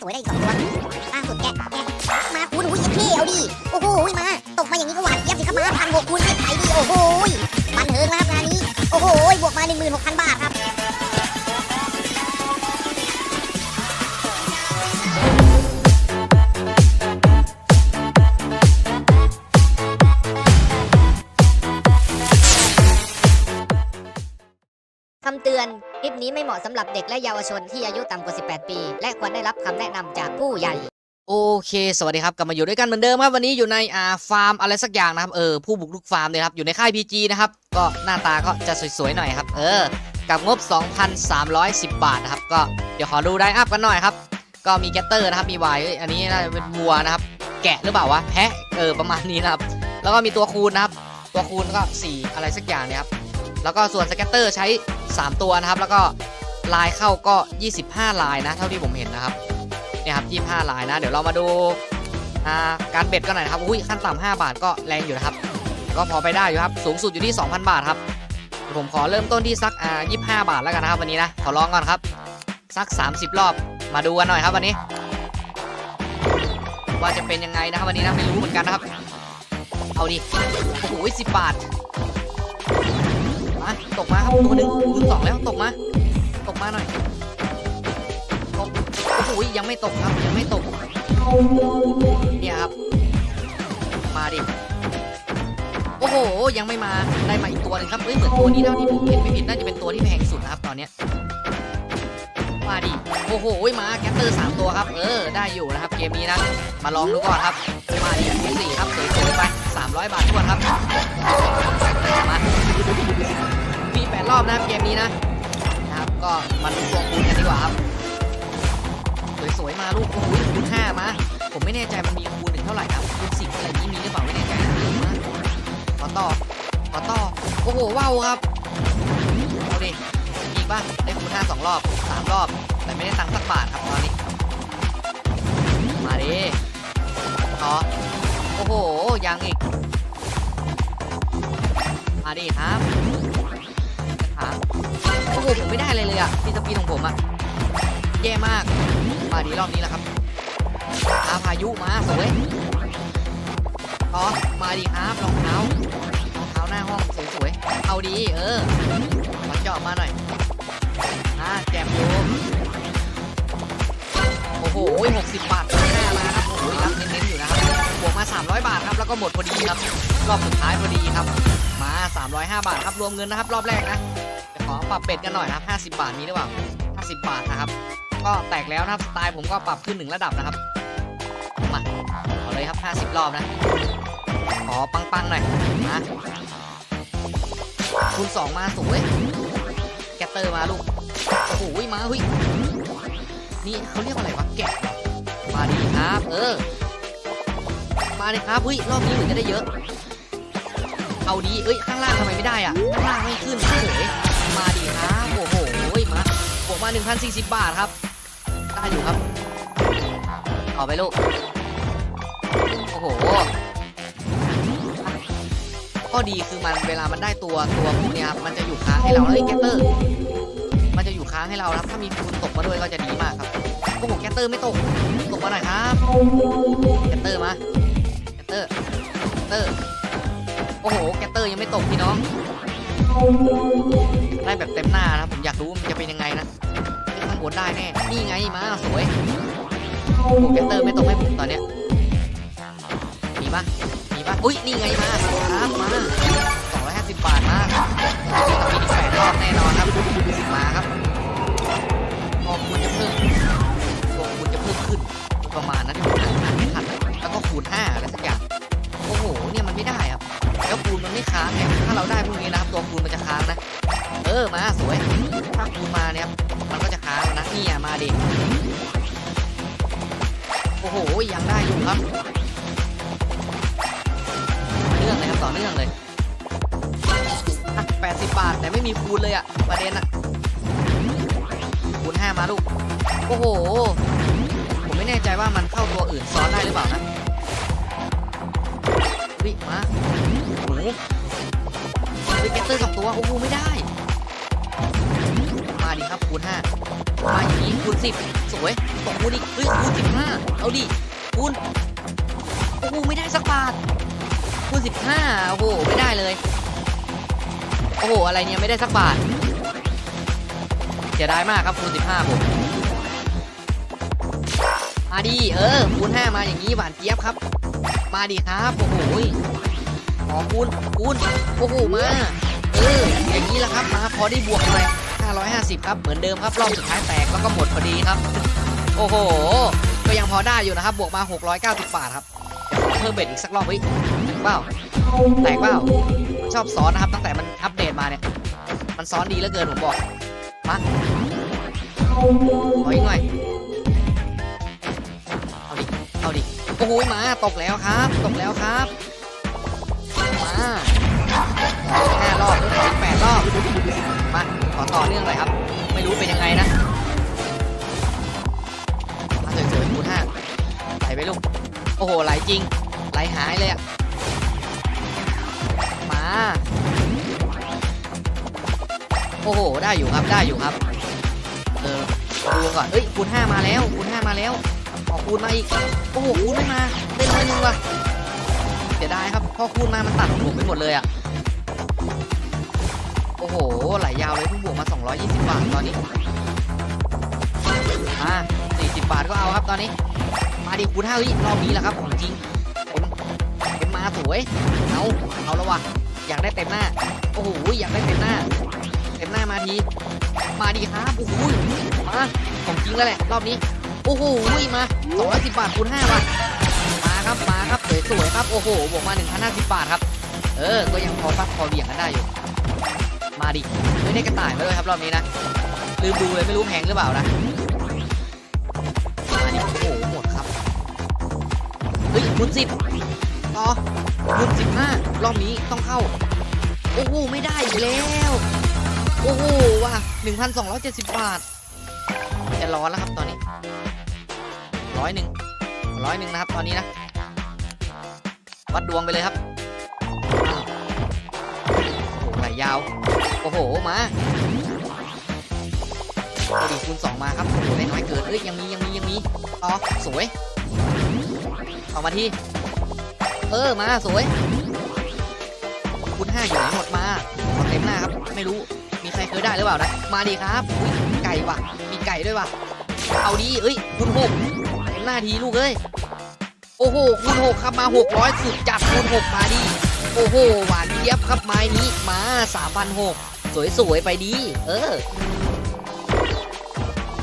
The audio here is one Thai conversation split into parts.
สวยได้อีกสองตัวล่าสุดแกะแกะมาคูณอุ้ยเท่เอาดิโอ้โหมา ตกมาอย่างนี้ก็หวานเจี๊ยบสิครับมาพันหกคูณไม่ไถดีโอ้โหบันเทิงนะครับงานนี้ โอ้โหบวกมาหนึ่งหมื่นหกพันบาท คำเตือน คลิปนี้ไม่เหมาะสำหรับเด็กและเยาวชนที่อายุต่ำกว่า 18 ปี และควรได้รับคำแนะนำจากผู้ใหญ่ โอเค สวัสดีครับ กลับมาอยู่ด้วยกันเหมือนเดิมครับ วันนี้อยู่ในอ่าฟาร์มอะไรสักอย่างนะครับ เออ ผู้บุกรุกฟาร์มเลยครับ อยู่ในค่าย PG นะครับ ก็หน้าตาก็จะสวยๆหน่อยครับ เออ กับงบ 2,310 บาทนะครับ ก็เดี๋ยวขอดูได้อัพกันหน่อยครับ ก็มีแกตเตอร์นะครับ มีวายอ้ยอันนี้น่าจะเป็นวัวนะครับ แกะหรือเปล่าวะ แพะ เออ ประมาณนี้นะครับ แล้วก็มีตัวคูณนะครับ ตัวคูณก็4อะไรสักอย่างเนี่ยครับ แล้วก็ส่วนสแกตเตอร์ใช้ 3 ตัวนะครับ แล้วก็ลายเข้าก็ 25 ลายนะ เท่าที่ผมเห็นนะครับเนี่ยครับ 25 ลายนะ เดี๋ยวเรามาดูาการเบ็ดกันหน่อยนะครับอุ้ยขั้นต่ำ5บาทก็แรงอยู่นะครับ ก็พอไปได้อยู่ครับ สูงสุดอยู่ที่ 2,000 บาทครับผมขอเริ่มต้นที่สักอ่า25 บาทแล้วกันนะครับ วันนี้นะขอลองก่อนครับ สัก 30 รอบมาดูกันหน่อยครับวันนี้ ว่าจะเป็นยังไงนะครับวันนี้นะไม่รู้เหมือนกันนะครับ เอาดิโอ้โห10บาท มาตกมาครับตัวหนึ่งคูณสองแล้วตกมาตกมาหน่อยตกโอ้โหยังไม่ตกครับยังไม่ตกเนี่ยครับมาดิโอ้โหยังไม่มาได้มาอีกตัวหนึงครับเฮ้ยเหมือนตัวนี้เท่าที่ผมเห็นไม่ผิดน่าจะเป็นตัวที่แพงสุดนะครับตอนเนี้ยมาดิโอ้โหมาแคตเตอร์สามตัวครับเออได้อยู่นะครับเกมนี้นะมาลองดูก่อนครับมาดิที่สี่ครับสวยๆไป300บาททวนครับมา รอบนะครับเกมนี้นะนะครับก็มาดูตัวคูณกันดีกว่าครับสวยๆมาลูกโอ้โหคูณห้ามาผมไม่แน่ใจมันมีคูณถึงเท่าไหร่ครับคูณสิบอะไรนี้มีหรือเปล่าไม่แน่ใจนะขอต่อขอต่อโอ้โหว้าวครับเอาดิอีกป่ะได้คูณห้าสองรอบสามรอบ แต่ไม่ได้ตังค์สักบาทครับตอนนี้มาดิขอโอ้โหยังอีกมาดิครับ ถาโอ้โหผมไม่ได้อะไรเลยอะที่สปีดของผมอะแย่มากมาดีรอบนี้แหละครับอาพายุมาสวยต่อมาดีครับรองเท้ารองเท้าหน้าห้องสวยๆเอาดีเออมาเจาะมาหน่อยอ่าแจมอยู่โอ้โห60บบาทหน้ามาครับโอ้โหรับเน้นๆอยู่นะครับบวกมา 300 บาทครับแล้วก็หมดพอดีครับ รอบสุดท้ายพอดีครับ มา 305 บาทครับรวมเงินนะครับ รอบแรกนะ ขอปรับเป็ดกันหน่อยนะครับ50 บาทมีหรือเปล่า50 บาทนะครับ ก็แตกแล้วนะครับสไตล์ผมก็ปรับขึ้นหนึ่งระดับนะครับมาเอาเลยครับ50 รอบนะขอปังๆหน่อยมาคูณ2มาสวยแกตเตอร์มาลูกโอ้โหมาเฮ้ยนี่เขาเรียกว่าอะไรวะแกะมาดีครับ เออ มาเลยครับเฮ้ยรอบนี้เหมือนจะได้เยอะ เอาดีเอ้ยข้างล่างทำไมไม่ได้อะข้างล่างไม่ขึ้นเฉย กมา 1,040 บาทครับ ได้อยู่ครับ เอาไปลูก โอ้โห ข้อดีคือมันเวลามันได้ตัวตัวพวกเนี้ยครับมันจะอยู่ค้างให้เราเฮ้ยแกตเตอร์ มันจะอยู่ค้างให้เราครับ ถ้ามีคูณตกมาด้วยก็จะดีมากครับโอ้โหแกตเตอร์ไม่ตก ตกมาหน่อยครับ แกตเตอร์มา แกตเตอร์ แกตเตอร์ โอ้โห แกตเตอร์ยังไม่ตกพี่น้องได้แบบเต็มหน้านะครับผมอยากรู้มันจะเป็นยังไงนะ ไอ้ข้างบนได้แน่ นี่ไงมาสวยโอ้โหแกตเตอร์ไม่ตกให้ผมตอนเนี้ย มีปะมีปะอุ้ย นี่ไงมาครับมา250บาทมามีอีแปดรอบแน่นอนครับ มาครับพอมันจะเพิ่มตัวคูณจะเพิ่มขึ้น ประมาณนั้นที่ผมอ่านไม่ทันแล้วก็คูณ5อะไรสักอย่าง โอ้โห เนี่ยมันไม่ได้ครับ แล้วคูณมันไม่ค้างเนี่ยถ้าเราได้พวกนี้นะครับ ตัวคูณมันจะค้างนะ เออ มาสวย ถ้าคูณมาเนี่ยครับ มันก็จะค้านะนี่อะมาดิโอ้โหยังได้อยู่ครับเรื่องเลยครับต่อเนื่องเลย80บาทแต่ไม่มีคูณเลยอะประเด็นอะคูณ5มาลูก โอ้โห ผมไม่แน่ใจว่ามันเข้าตัวอื่นซ้อนได้หรือเปล่านะวิมาโอ้โหวิเกตเตอร์สองตัวโอ้โหไม่ได้ มาดิครับคูณห้ามาอย่างนี้คูณสิบสวยตกคูณอีกเฮ้ยคูณสิบห้าเอาดิคูณโอ้โหไม่ได้สักบาทคูณสิบห้าโอ้โหไม่ได้เลย โอ้โหอะไรเนี่ยไม่ได้สักบาทเสียดายมากครับคูณสิบห้าผมมาดีเออคูณห้ามาอย่างนี้หวานเจี๊ยบครับ มาดีครับโอ้โหขอคูณคูณโอ้โหมาเอออย่างนี้แหละครับมาพอได้บวกหน่อย 550 ครับ เหมือนเดิมครับ รอบสุดท้ายแตกแล้วก็หมดพอดีครับ โอ้โห ก็ยังพอได้อยู่นะครับ บวกมา 690 บาทครับเดี๋ยวขอเพิ่มเบ็ดอีกสักรอบเฮ้ยแตกเปล่าแตกเปล่าชอบซ้อนนะครับ ตั้งแต่มันอัปเดตมาเนี่ย มันซ้อนดีเหลือเกินผมบอก มาขออีกหน่อย เอาดิ เอาดิ โอ้โหมาตกแล้วครับ ตกแล้วครับ มา ห้ารอบถึงแปดรอบมาขอต่อเนื่องหน่อยครับ ไม่รู้เป็นยังไงนะมาสวยๆคูณห้าไหลไปลูกโอ้โหไหลจริงไหลหายเลยอะมาโอ้โหได้อยู่ครับได้อยู่ครับเออดูก่อนเอ้ยคูณห้ามาแล้วคูณห้ามาแล้วขอคูณมาอีกโอ้โหคูณไม่มาได้ร้อยหนึ่งว่ะเสียดายครับพอคูณมามันตัดผมไปหมดเลยอะ โอ้โห ไหลยาวเลยเพิ่งบวกมา 220 บาทตอนนี้ อ่า40 บาทก็เอาครับตอนนี้ มาดิคูณห้าเฮ้ยรอบนี้แหละครับของจริงเอ็มเอ็มมาสวย เอาเอาแล้ววะอยากได้เต็มหน้า โอ้โห อยากได้เต็มหน้า เต็มหน้ามาที มาดีครับโอ้โหมาของจริงแล้วแหละ รอบนี้ โอ้โห มา210บาทคูณ5บาทมาครับ มาครับ สวยๆครับ โอ้โห บวกมา1,050 บาทครับ เออ ก็ยังพอฟัดพอเบี่ยงกันได้อยู่ มาดิไม่ได้กระต่ายมาด้วยครับรอบนี้นะลืมดูเลยไม่รู้แพงหรือเปล่านะมาดิโอ้โหหมดครับเฮ้ยคูณสิบต่อคูณสิบห้ารอบนี้ต้องเข้า โอ้โหไม่ได้อีกแล้ว โอ้โหว่ะหนึ่งพันสองร้อยเจ็ดสิบบาทจะร้อนแล้วครับตอนนี้ร้อยหนึ่งร้อยหนึ่งนะครับ ตอนนี้นะ วัดดวงไปเลยครับโอ้โหไหลยาว โอ้โห มาดีคูณสองมาครับโอ้โหได้น้อยเกินเอ้ยยังมียังมียังมีต่อสวยเอามาที่ เออมาสวยคูณห้าอยู่ไหนหมดมาขอเต็มหน้าครับ ไม่รู้มีใครเคยได้หรือเปล่านะ มาดีครับไก่ว่ะ มีไก่ด้วยว่ะ เอาดีเอ้ยคูณหกเต็มหน้าทีลูกเอ้ยโอ้โหคูณหกครับมาหกร้อยสุดจัดคูณหกมาดี อ้โหหวานเจี๊ยบครับไม้นี้มาสามพันหกสวยๆ ไปดี เออ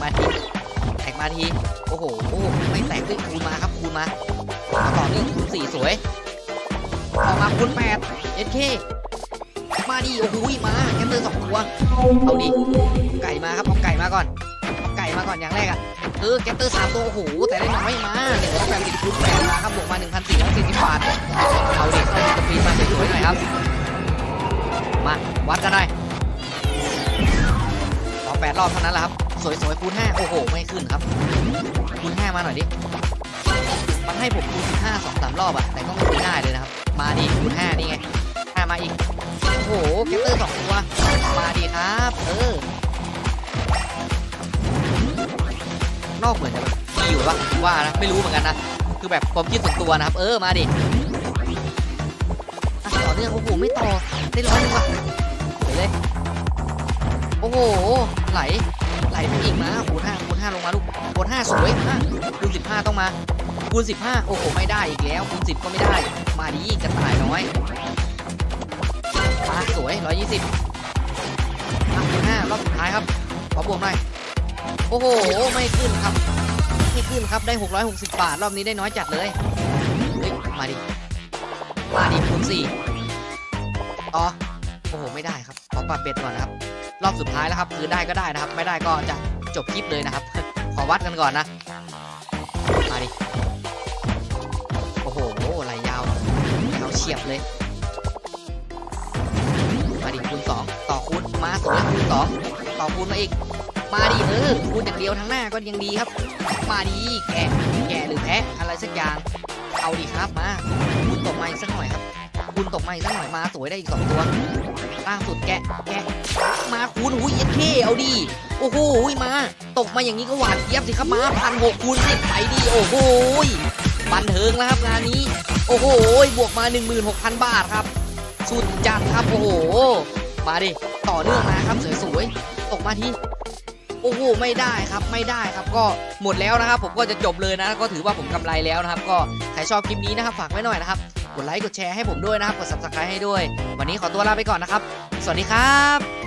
มาทีแตกมาที โอ้โหโอ้ไม่แตกด้วยคูณมาครับคูณมามาต่อเนื่องคูณสี่สวยออกมาคูณแปดเอเคมาดิโอ้โหมาแคมเตอร์สองตัวเอาดิไก่มาครับเอาไก่มาก่อนเอาไก่มาก่อนอย่างแรกอะเออแคมเตอร์สามตัวโอ้โหแต่ได้น้อยมาหนึ่งร้อยแปดสิบคูณแปดมาครับบวกมาหนึ่งพันสี่ร้อยสี่สิบบาท รอบเท่านั้นแหละครับ สวยๆคูณห้าโอ้โห ไม่ขึ้นครับ คูณห้ามาหน่อยดิ มันให้ผมคูณ15สองสามรอบอะแต่ก็ไม่เคยได้เลยนะครับ มาดิคูณ5นี่ไง5มาอีก โอ้โหแคปเตอร์สองตัว มาดีครับ เออ นอกเหมือนจะมีอยู่ปะว่านะ ไม่รู้เหมือนกันนะ คือแบบความคิดส่วนตัวนะครับ เออ มาดิต่อเนื่องโอ้โห ไม่ต่อได้ร้อยหนึงว่ะสวยเลย โอ้โห ไหล ไหลไปอีกมาคูณห้าคูณห้าลงมาลูกคูณห้าสวยมากคูณสิบห้าต้องมาคูณ15โอ้โห ไม่ได้อีกแล้วคูณ10ก็ไม่ได้ มาดีกระต่ายน้อยมาสวย120มาคูณ5รอบสุดท้ายครับ ขอบวกหน่อย โอ้โห ไม่ขึ้นครับ ไม่ขึ้นครับ ได้660บบาท รอบนี้ได้น้อยจัดเลย เฮ้ย มาดิ มาดิคูณ4ต่อโอ้โห ไม่ได้ครับ ขอปรับเบ็ดก่อนนะครับ รอบสุดท้ายแล้วครับคือได้ก็ได้นะครับ ไม่ได้ก็จะจบคลิปเลยนะครับ ขอวัดกันก่อนนะ มาดิ โอ้โหไหลยาวยาวเฉียบเลย มาดิคูณสองต่อคูณมาสวยคูณสองต่อคูณมาอีก มาดิเออคูณอย่างเดียวทั้งหน้าก็ยังดีครับ มาดิแกะแกะหรือแพะอะไรสักอย่าง เอาดิครับมาคูณตกมาอีกสักหน่อยครับคูณตกมาอีกสักหน่อยมาสวยได้อีกสองตัว ล่าสุดแกะแกะมาคูณอุ้ยเอ็ดเคเอาดีโอ้โหมาตกมาอย่างนี้ก็หวานเจี๊ยบสิครับมาพันหกคูณสิบไปดีโอ้โหบันเทิงแล้วครับงานนี้ โอ้โหบวกมา 16,000 บาทครับ สุดจัดครับโอ้โห มาดิต่อเนื่องมาครับสวยๆตกมาที่โอ้โหไม่ได้ครับไม่ได้ครับก็หมดแล้วนะครับ ผมก็จะจบเลยนะ ก็ถือว่าผมกำไรแล้วนะครับ ก็ใครชอบคลิปนี้นะครับฝากไว้หน่อยนะครับ กดไลค์กดแชร์ให้ผมด้วยนะครับ กด subscribe ให้ด้วย วันนี้ขอตัวลาไปก่อนนะครับ สวัสดีครับ